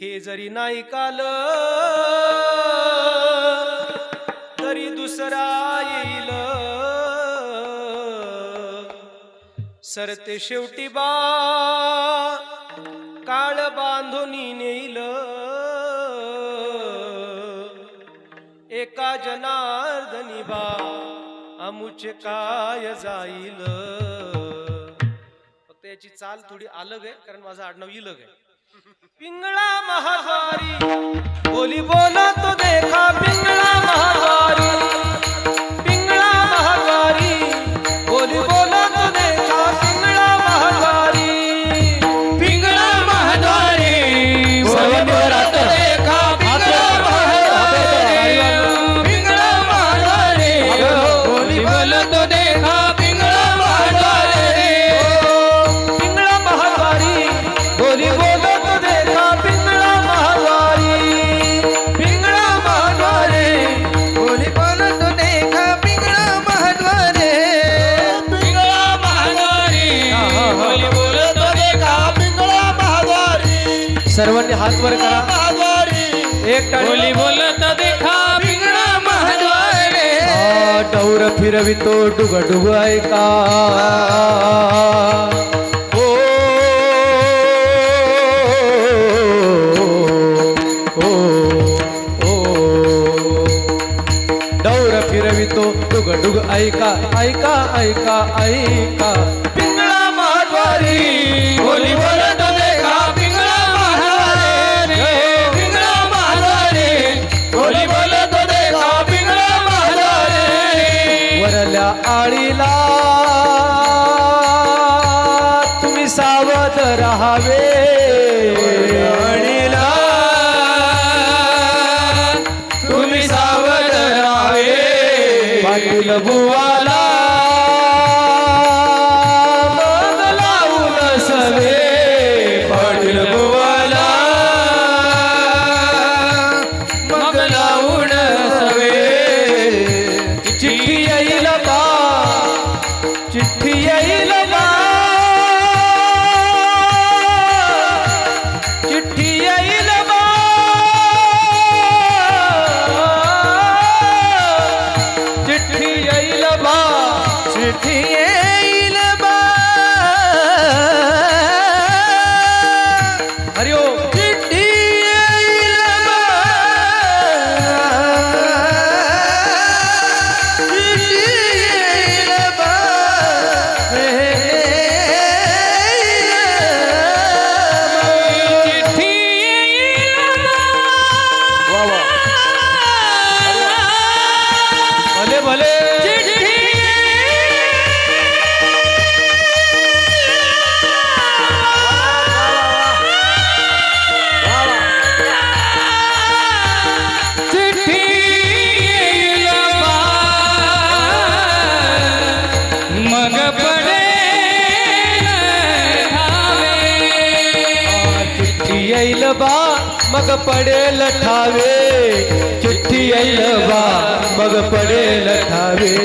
हे जरी नाही काल तरी दुसरा येईल. सरते शेवटी बा काळ बांधून नेईल. एका जनार्दनी बा अमुचे काय जाईल? त्याची चाल थोडी अलग आहे कारण माझं आडनाव इलग आहे. पिंगळा महाद्वारी बोली बोल सर्वांनी हात वर करा. एक टाळी. बोली बोलत देखा पिंगळा महाद्वारे. आ, डौर फिरवितो डुग डुग ऐका. ओ, ओ, ओ, ओ. डौर फिरवितो डुग डुग ऐका ऐका ऐका ऐका. आळीला. तुम्ही सावध राहावे. अणीला तुम्ही सावध राहावे. पाटील बुवाला चिठ्ठी येईल बा. मग पडे चिठ्ठी येईल बा मग पडेल ठावे चिठ्ठी येईल बा मग पडेल ठावे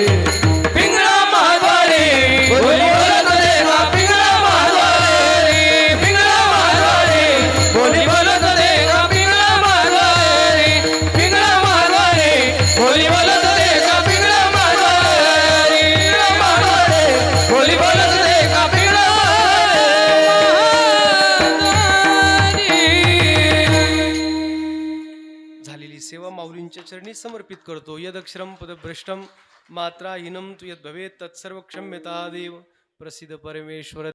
सेवा चरणी समर्पित करतो. यदक्षरम पदभ्रष्टम मात्रा हिनम तु यद्भवेत तत्सर्व क्षम्यता देव प्रसिद्ध परमेश्वर